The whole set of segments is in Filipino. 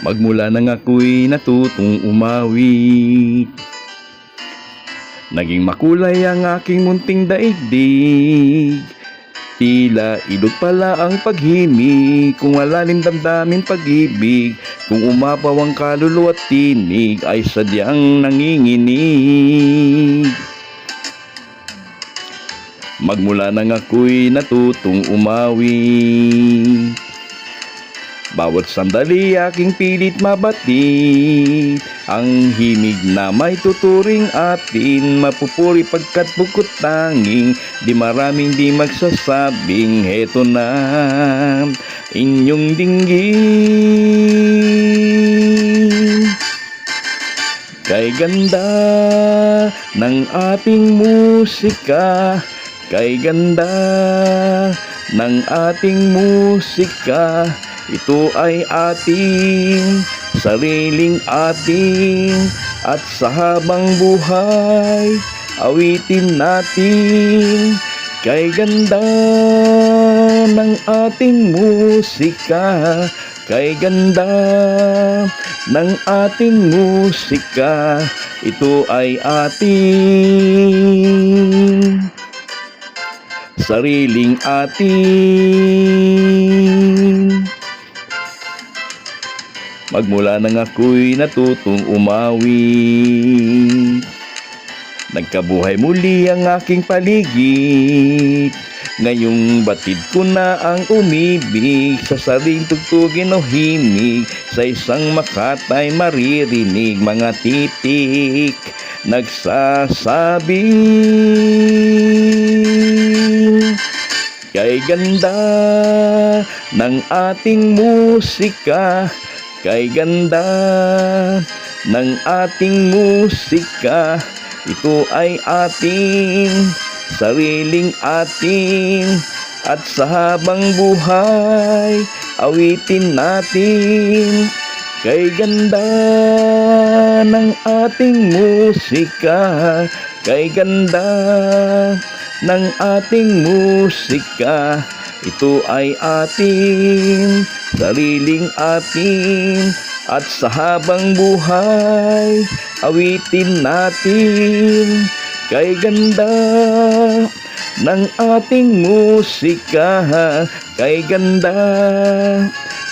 Magmula nang ako'y natutong umawi. Naging makulay ang aking munting daigdig. Tila ilog pala ang paghimig. Kung alalim damdamin pag-ibig Kung umapaw ang kaluluwa tinig Ay sadyang nanginginig. Magmula nang ako'y natutong umawi Bawat sandali aking pilit mabati Ang himig na may tuturing atin Mapupuri pagkat bukod tanging Di maraming di magsasabing Heto na inyong dinggin Kay ganda ng ating musika Kay ganda ng ating musika Ito ay ating sariling ating At sa habang buhay awitin natin Kay ganda ng ating musika Kay ganda ng ating musika. Ito ay ating Sariling ating Magmula nang ako'y natutong umawi. Nagkabuhay muli ang aking paligid. Ngayong batid ko na ang umibig. Sa saring tugtugin o himig Sa isang makatay maririnig. Mga titik nagsasabi. Kay ganda ng ating musika Kay ganda ng ating musika. Ito ay ating sariling ating At sa habang buhay awitin natin. Kay ganda ng ating musika. Kay ganda ng ating musika Ito ay ating sariling atin. At sa habang buhay awitin natin Kay ganda ng ating musika. Kay ganda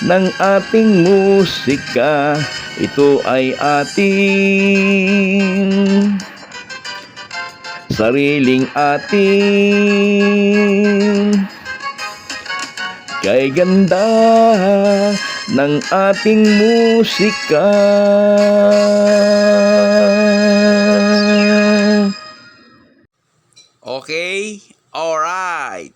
ng ating musika. Ito ay ating sariling ating Kay ganda ng ating musika Okay? Alright.